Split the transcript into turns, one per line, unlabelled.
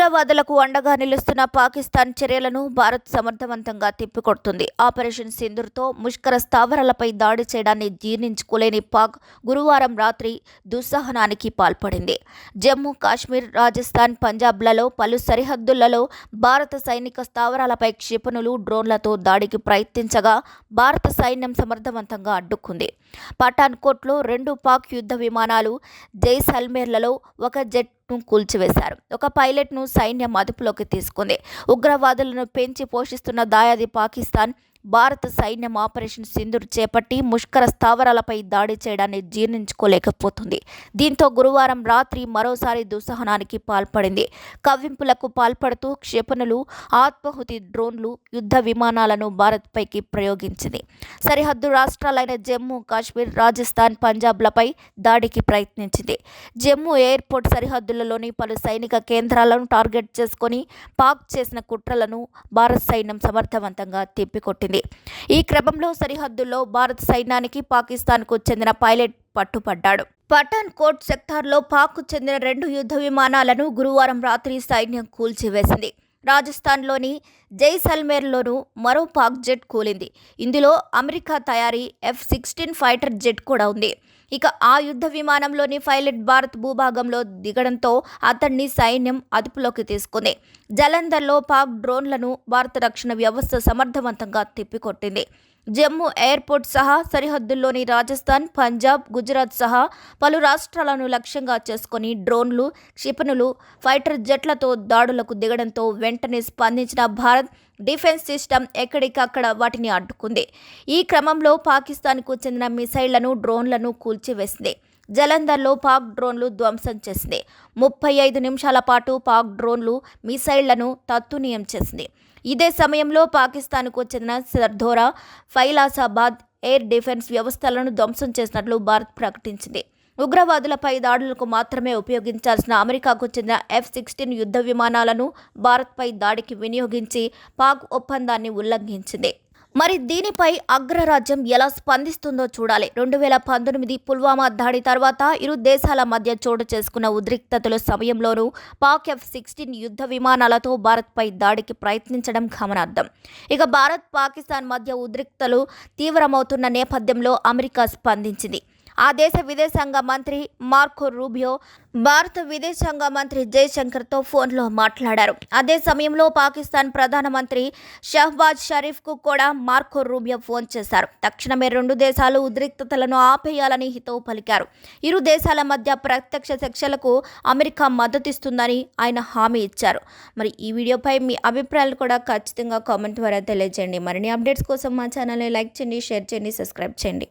ఉగ్రవాదులకు అండగా నిలుస్తున్న పాకిస్తాన్ చర్యలను భారత్ సమర్థవంతంగా తిప్పికొడుతుంది. ఆపరేషన్ సింధుర్తో ముష్కర స్థావరాలపై దాడి చేయడాన్ని జీర్ణించుకోలేని పాక్ గురువారం రాత్రి దుస్సహనానికి పాల్పడింది. జమ్మూ కాశ్మీర్ రాజస్థాన్ పంజాబ్లలో పలు సరిహద్దులలో భారత సైనిక స్థావరాలపై క్షిపణులు డ్రోన్లతో దాడికి ప్రయత్నించగా భారత సైన్యం సమర్థవంతంగా అడ్డుకుంది. పఠాన్కోట్లో రెండు పాక్ యుద్ధ విమానాలు జైసల్మేర్లలో ఒక జెట్ ను కూల్చివేశారు. ఒక పైలట్ను సైన్యం అదుపులోకి తీసుకుంది. ఉగ్రవాదులను పెంచి పోషిస్తున్న దాయాది పాకిస్తాన్ భారత సైన్యం ఆపరేషన్ సింధూర్ చేపట్టి ముష్కర స్థావరాలపై దాడి చేయడాన్ని జీర్ణించుకోలేకపోతుంది. దీంతో గురువారం రాత్రి మరోసారి దుస్సహనానికి పాల్పడింది. కవ్వింపులకు పాల్పడుతూ క్షిపణులు ఆత్మాహుతి డ్రోన్లు యుద్ధ విమానాలను భారత్పైకి ప్రయోగించింది. సరిహద్దు రాష్ట్రాలైన జమ్మూ కాశ్మీర్ రాజస్థాన్ పంజాబ్లపై దాడికి ప్రయత్నించింది. జమ్మూ ఎయిర్పోర్ట్ సరిహద్దులలోని పలు సైనిక కేంద్రాలను టార్గెట్ చేసుకొని పాక్ చేసిన కుట్రలను భారత సైన్యం సమర్థవంతంగా తిప్పికొట్టింది. ఈ క్రమంలో సరిహద్దుల్లో భారత సైన్యానికి పాకిస్తాన్కు చెందిన పైలట్ పట్టుపడ్డాడు. పఠాన్ కోట్ సెక్టార్లో పాక్కు చెందిన రెండు యుద్ధ విమానాలను గురువారం రాత్రి సైన్యం కూల్చివేసింది. రాజస్థాన్లోని జైసల్మేర్లోనూ మరో పాక్ జెట్ కూలింది. ఇందులో అమెరికా తయారీ ఎఫ్ సిక్స్టీన్ ఫైటర్ జెట్ కూడా ఉంది. ఇక ఆ యుద్ధ విమానంలోని పైలట్ భారత్ భూభాగంలో దిగడంతో అతన్ని సైన్యం అదుపులోకి తీసుకుంది. జలంధర్లో పాక్ డ్రోన్లను భారత రక్షణ వ్యవస్థ సమర్థవంతంగా తిప్పికొట్టింది. జమ్మూ ఎయిర్పోర్ట్ సహా సరిహద్దుల్లోని రాజస్థాన్ పంజాబ్ గుజరాత్ సహా పలు రాష్ట్రాలను లక్ష్యంగా చేసుకుని డ్రోన్లు క్షిపణులు ఫైటర్ జెట్లతో దాడులకు దిగడంతో వెంటనే స్పందించిన భారత్ డిఫెన్స్ సిస్టమ్ ఎక్కడికక్కడ వాటిని అడ్డుకుంది. ఈ క్రమంలో పాకిస్తాన్కు చెందిన మిసైళ్ళను డ్రోన్లను కూల్చివేసింది. జలంధర్లో పాక్ డ్రోన్లు ధ్వంసం చేసింది. ముప్పై ఐదు నిమిషాల పాటు పాక్ డ్రోన్లు మిసైళ్ళను తత్తునీయం చేసింది. ఇదే సమయంలో పాకిస్తాన్కు చెందిన సర్ధోరా ఫైలాసాబాద్ ఎయిర్ డిఫెన్స్ వ్యవస్థలను ధ్వంసం చేసినట్లు భారత్ ప్రకటించింది. ఉగ్రవాదులపై దాడులకు మాత్రమే ఉపయోగించాల్సిన అమెరికాకు చెందిన ఎఫ్ సిక్స్టీన్ యుద్ధ విమానాలను భారత్పై దాడికి వినియోగించి పాక్ ఒప్పందాన్ని ఉల్లంఘించింది. మరి దీనిపై అగ్రరాజ్యం ఎలా స్పందిస్తుందో చూడాలి. రెండు వేల పంతొమ్మిది పుల్వామా దాడి తర్వాత ఇరు దేశాల మధ్య చోటు చేసుకున్న ఉద్రిక్తతల సమయంలోనూ పాక్ ఎఫ్ సిక్స్టీన్ యుద్ధ విమానాలతో భారత్పై దాడికి ప్రయత్నించడం గమనార్థం ఇక భారత్ పాకిస్తాన్ మధ్య ఉద్రిక్తలు తీవ్రమవుతున్న నేపథ్యంలో అమెరికా స్పందించింది. ఆ దేశ విదేశాంగ మంత్రి మార్కో రూబియో భారత విదేశాంగ మంత్రి జయశంకర్తో ఫోన్లో మాట్లాడారు. అదే సమయంలో పాకిస్తాన్ ప్రధానమంత్రి షహబాజ్ షరీఫ్కు కూడా మార్కో రూబియో ఫోన్ చేశారు. తక్షణమే రెండు దేశాలు ఉద్రిక్తతలను ఆపేయాలని హితవు పలికారు. ఇరు దేశాల మధ్య ప్రత్యక్ష శిక్షలకు అమెరికా మద్దతిస్తుందని ఆయన హామీ ఇచ్చారు. మరి ఈ వీడియోపై మీ అభిప్రాయాలు కూడా ఖచ్చితంగా కామెంట్ ద్వారా తెలియజేయండి. మరిన్ని అప్డేట్స్ కోసం మా ఛానల్ని లైక్ చేయండి షేర్ చేయండి సబ్స్క్రైబ్ చేయండి.